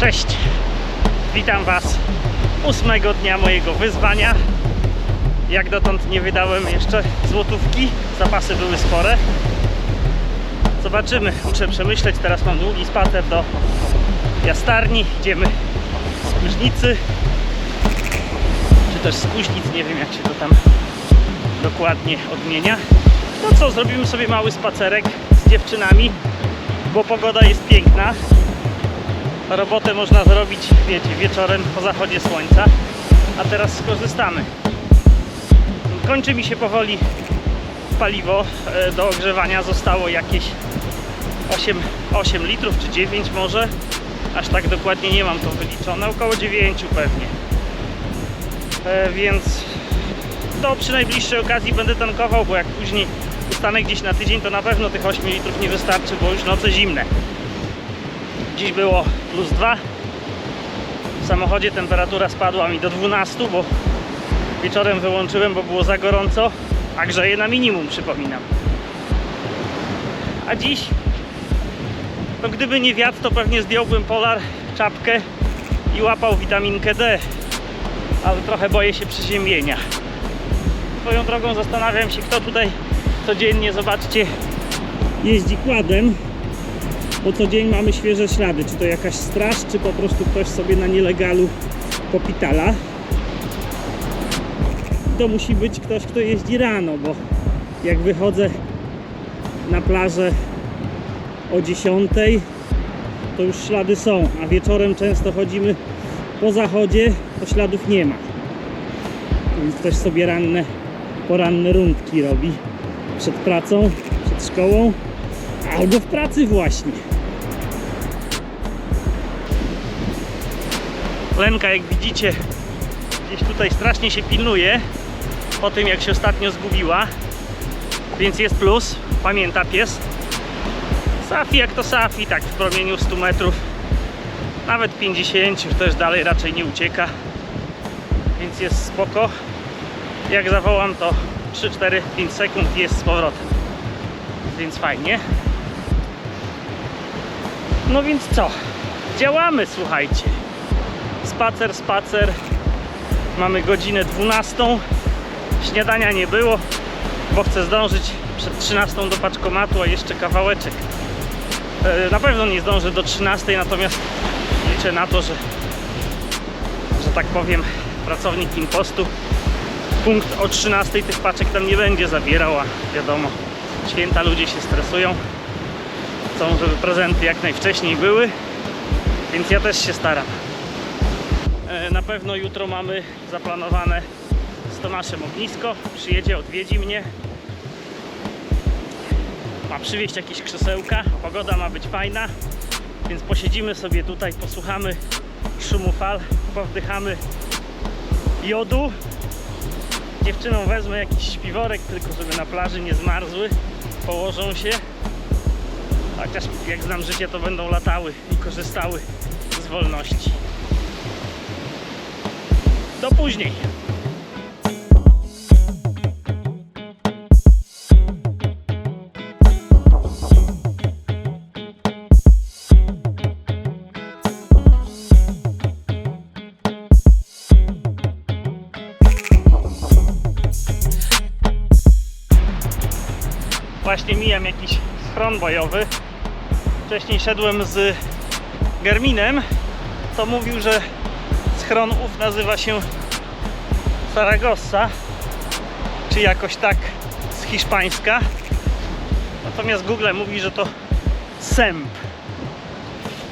Cześć! Witam Was ósmego dnia mojego wyzwania. Jak dotąd nie wydałem jeszcze złotówki, zapasy były spore. Zobaczymy, muszę przemyśleć. Teraz mam długi spacer do jastarni. Idziemy z Kuźnicy, czy też z Kuźnic, nie wiem jak się to tam dokładnie odmienia. No co, zrobimy sobie mały spacerek z dziewczynami, bo pogoda jest piękna. Robotę można zrobić, wiecie, wieczorem po zachodzie słońca, a teraz skorzystamy. Kończy mi się powoli paliwo e, do ogrzewania. Zostało jakieś 8, 8 litrów czy 9 może. Aż tak dokładnie nie mam to wyliczone. Około 9 pewnie. E, Więc to przy najbliższej okazji będę tankował, bo jak później ustanę gdzieś na tydzień, to na pewno tych 8 litrów nie wystarczy, bo już noce zimne. Dziś było plus 2. W samochodzie temperatura spadła mi do 12, bo wieczorem wyłączyłem, bo było za gorąco, a grzeje na minimum, przypominam. A dziś, no gdyby nie wiatr, to pewnie zdjąłbym polar, czapkę i łapał witaminkę D, ale trochę boję się przeziębienia. Swoją drogą zastanawiam się, kto tutaj codziennie, zobaczcie, jeździ kładem, bo co dzień mamy świeże ślady. Czy to jakaś straż, czy po prostu ktoś sobie na nielegalu popitala. To musi być ktoś, kto jeździ rano, bo jak wychodzę na plażę o 10, to już ślady są, a wieczorem często chodzimy po zachodzie, to śladów nie ma. Więc ktoś sobie ranne, poranne rundki robi przed pracą, przed szkołą, albo w pracy właśnie. Lenka, jak widzicie, gdzieś tutaj strasznie się pilnuje po tym, jak się ostatnio zgubiła, więc jest plus, pamięta pies. Safi jak to Safi, tak w promieniu 100 metrów, nawet 50, już też dalej raczej nie ucieka, więc jest spoko. Jak zawołam, to 3, 4, 5 sekund jest z powrotem, więc fajnie. No więc co? Działamy, słuchajcie. Spacer, spacer. Mamy godzinę 12. Śniadania nie było, bo chcę zdążyć przed 13 do paczkomatu, a jeszcze kawałeczek. E, Na pewno nie zdążę do 13, natomiast liczę na to, że, że tak powiem, pracownik impostu punkt o 13 tych paczek tam nie będzie zabierał, a wiadomo, święta ludzie się stresują chcą, żeby prezenty jak najwcześniej były, więc ja też się staram. E, Na pewno jutro mamy zaplanowane z Tomaszem ognisko. Przyjedzie, odwiedzi mnie. Ma przywieźć jakieś krzesełka. Pogoda ma być fajna, więc posiedzimy sobie tutaj, posłuchamy szumu fal, powdychamy jodu. Dziewczynom wezmę jakiś śpiworek, tylko żeby na plaży nie zmarzły. Położą się. Chociaż jak znam życie, to będą latały i korzystały z wolności. Do później. Właśnie mijam jakiś schron bojowy. Wcześniej szedłem z Garminem, to mówił, że schron ów nazywa się Saragossa, czy jakoś tak z hiszpańska. Natomiast Google mówi, że to Sęp.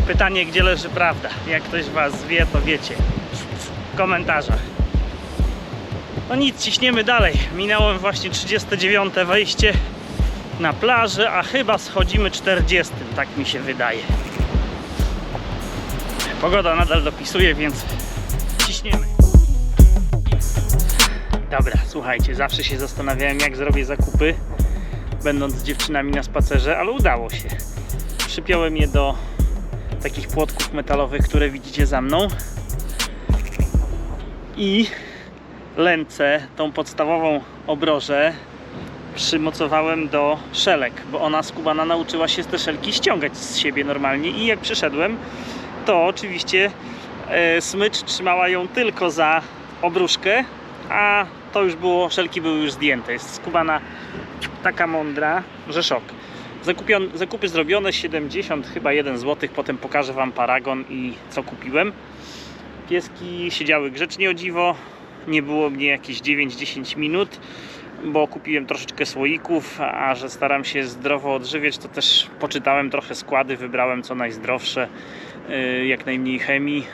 Pytanie, gdzie leży prawda? Jak ktoś Was wie, to wiecie w komentarzach. No nic, ciśniemy dalej. Minąłem właśnie 39 wejście na plażę, a chyba schodzimy 40, tak mi się wydaje. Pogoda nadal dopisuje, więc ciśniemy. Dobra, słuchajcie, zawsze się zastanawiałem, jak zrobię zakupy, będąc z dziewczynami na spacerze, ale udało się. Przypiąłem je do takich płotków metalowych, które widzicie za mną. I lęce, tą podstawową obrożę, przymocowałem do szelek, bo ona skubana nauczyła się te szelki ściągać z siebie normalnie i jak przyszedłem, to oczywiście e, smycz trzymała ją tylko za obruszkę, a to już było, szelki były już zdjęte. Jest skubana taka mądra, że szok. Zakupion, zakupy zrobione 70 chyba 1 zł, potem pokażę Wam paragon i co kupiłem. Pieski siedziały grzecznie o dziwo, nie było mnie jakieś 9-10 minut, bo kupiłem troszeczkę słoików, a że staram się zdrowo odżywiać, to też poczytałem trochę składy, wybrałem co najzdrowsze, yy, jak najmniej chemii.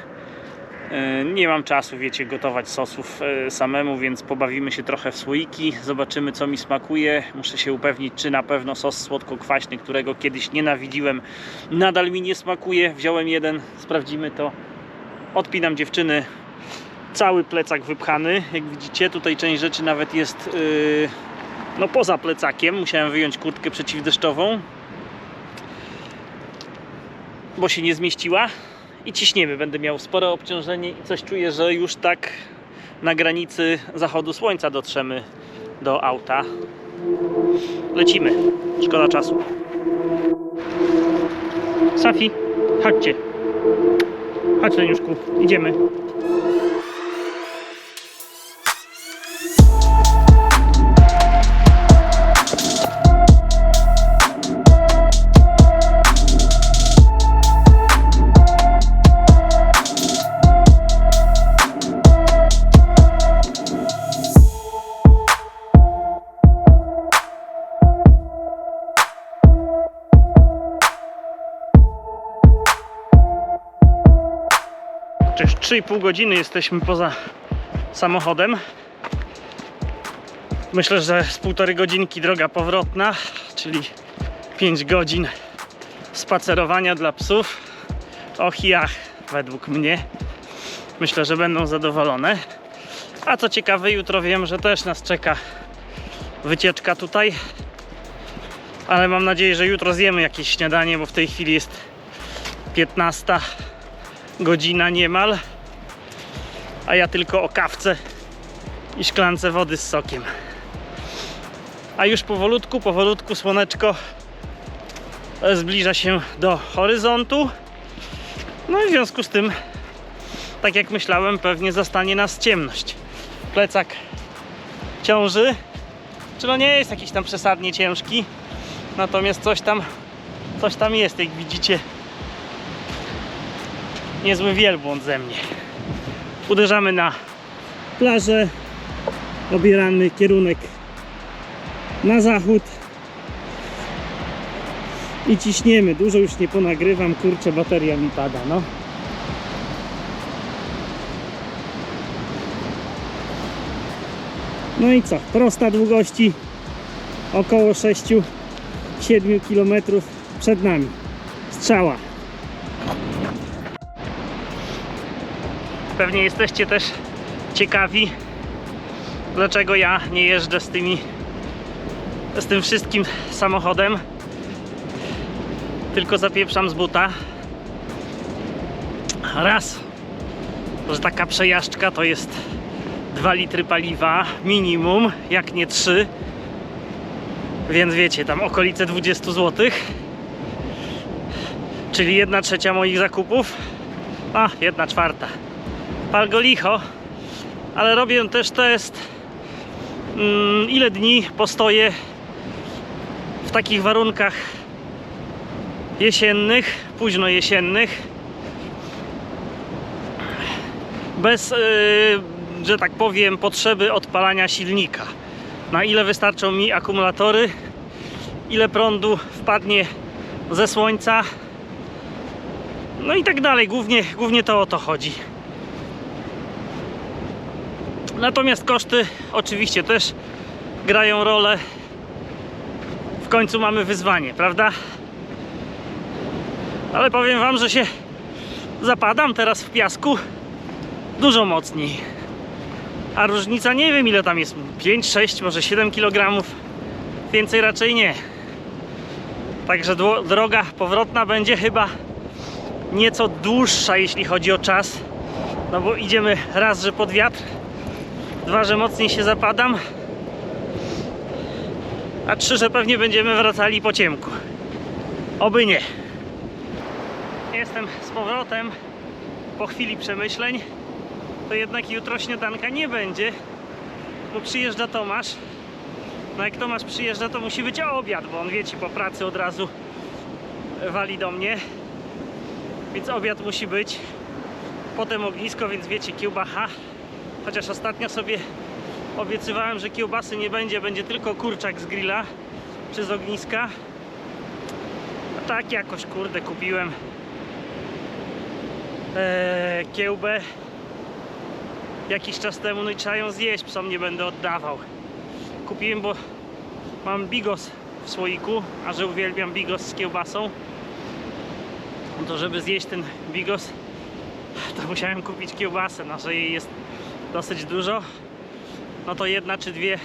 Yy, Nie mam czasu, wiecie, gotować sosów yy, samemu, więc pobawimy się trochę w słoiki. Zobaczymy, co mi smakuje. Muszę się upewnić, czy na pewno sos słodko-kwaśny, którego kiedyś nienawidziłem, nadal mi nie smakuje. Wziąłem jeden, sprawdzimy to. Odpinam dziewczyny cały plecak wypchany. Jak widzicie, tutaj część rzeczy nawet jest yy, no poza plecakiem. Musiałem wyjąć kurtkę przeciwdeszczową, bo się nie zmieściła. I ciśniemy. Będę miał spore obciążenie i coś czuję, że już tak na granicy zachodu słońca dotrzemy do auta. Lecimy. Szkoda czasu. Safi, chodźcie. Chodź Leniuszku, idziemy. 3,5 godziny jesteśmy poza samochodem. Myślę, że z półtorej godzinki droga powrotna, czyli 5 godzin spacerowania dla psów. Och i według mnie. Myślę, że będą zadowolone. A co ciekawe, jutro wiem, że też nas czeka wycieczka tutaj. Ale mam nadzieję, że jutro zjemy jakieś śniadanie, bo w tej chwili jest 15 godzina niemal, a ja tylko o kawce i szklance wody z sokiem. A już powolutku, powolutku słoneczko zbliża się do horyzontu. No i w związku z tym, tak jak myślałem, pewnie zastanie nas ciemność. Plecak ciąży, czy no nie jest jakiś tam przesadnie ciężki, natomiast coś tam, coś tam jest, jak widzicie niezły wielbłąd ze mnie. Uderzamy na plażę, obieramy kierunek na zachód i ciśniemy. Dużo już nie ponagrywam, kurczę, bateria mi pada, no. No i co? Prosta długości około 6-7 km przed nami. Strzała. Pewnie jesteście też ciekawi, dlaczego ja nie jeżdżę z tymi z tym wszystkim samochodem, tylko zapieprzam z buta. Raz, że taka przejażdżka to jest 2 litry paliwa minimum, jak nie 3. Więc wiecie, tam okolice 20 zł. Czyli 1 trzecia moich zakupów. A, 1 czwarta pal go licho, ale robię też test mm, ile dni postoję w takich warunkach jesiennych, późno jesiennych bez, yy, że tak powiem, potrzeby odpalania silnika. Na ile wystarczą mi akumulatory, ile prądu wpadnie ze słońca, no i tak dalej. Głównie, głównie to o to chodzi. Natomiast koszty oczywiście też grają rolę. W końcu mamy wyzwanie, prawda? Ale powiem Wam, że się zapadam teraz w piasku dużo mocniej. A różnica nie wiem ile tam jest 5, 6, może 7 kg. Więcej raczej nie. Także dro- droga powrotna będzie chyba nieco dłuższa, jeśli chodzi o czas. No bo idziemy raz, że pod wiatr, Dwa, że mocniej się zapadam. A trzy, że pewnie będziemy wracali po ciemku. Oby nie. jestem z powrotem po chwili przemyśleń, to jednak jutro śniadanka nie będzie, bo przyjeżdża Tomasz. No jak Tomasz przyjeżdża, to musi być obiad, bo on wiecie, po pracy od razu wali do mnie. Więc obiad musi być. Potem ognisko, więc wiecie, kiełbacha. Chociaż ostatnio sobie obiecywałem, że kiełbasy nie będzie, będzie tylko kurczak z grilla czy z ogniska. A tak jakoś, kurde, kupiłem eee, kiełbę jakiś czas temu, no i trzeba ją zjeść, psom nie będę oddawał. Kupiłem, bo mam bigos w słoiku, a że uwielbiam bigos z kiełbasą, to żeby zjeść ten bigos, to musiałem kupić kiełbasę, no że jej jest dosyć dużo, no to jedna czy dwie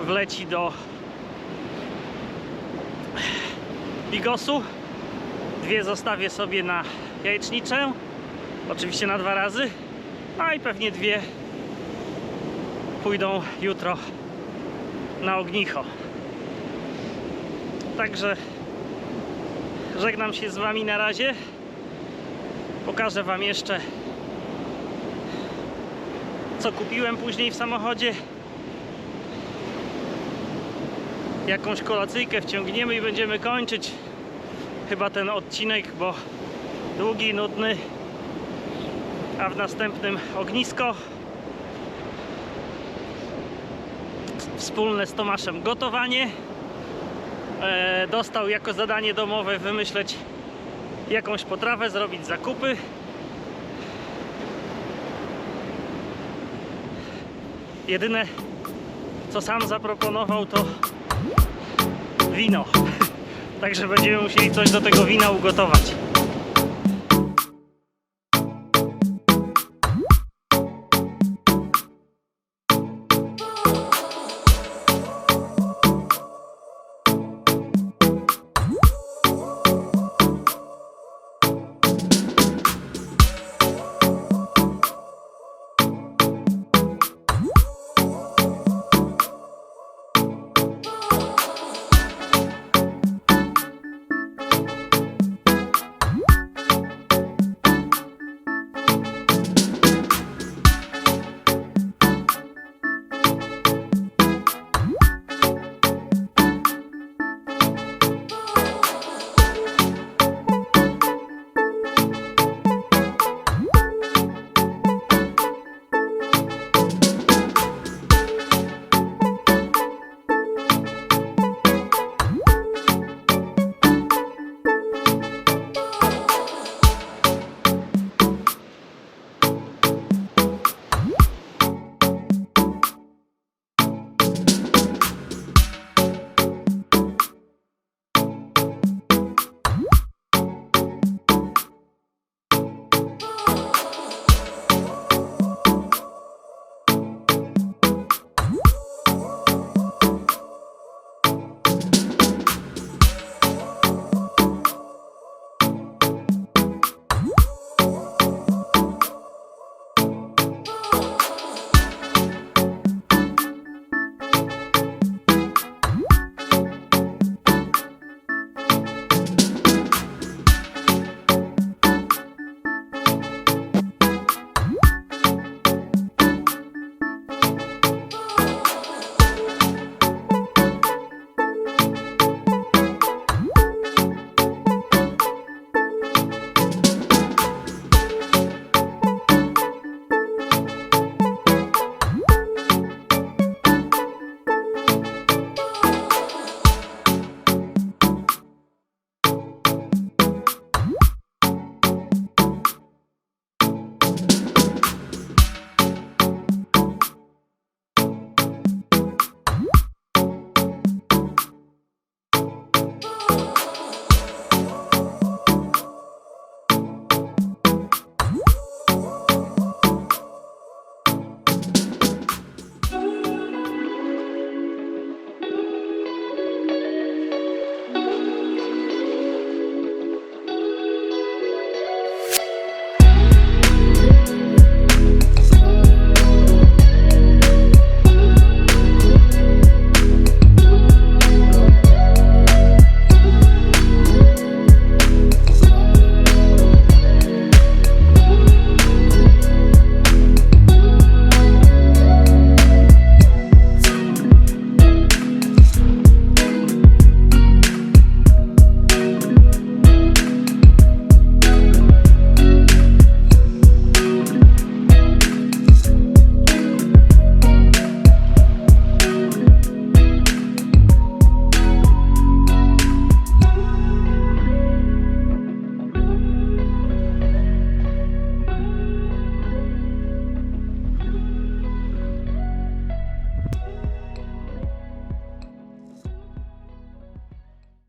wleci do bigosu, dwie zostawię sobie na jajeczniczę, oczywiście na dwa razy, no i pewnie dwie pójdą jutro na ognicho. Także żegnam się z Wami na razie. Pokażę Wam jeszcze, co kupiłem później w samochodzie. Jakąś kolacyjkę wciągniemy i będziemy kończyć chyba ten odcinek, bo długi, nudny. A w następnym ognisko wspólne z Tomaszem gotowanie. E, dostał jako zadanie domowe wymyśleć jakąś potrawę, zrobić zakupy. Jedyne co sam zaproponował to wino. Także będziemy musieli coś do tego wina ugotować.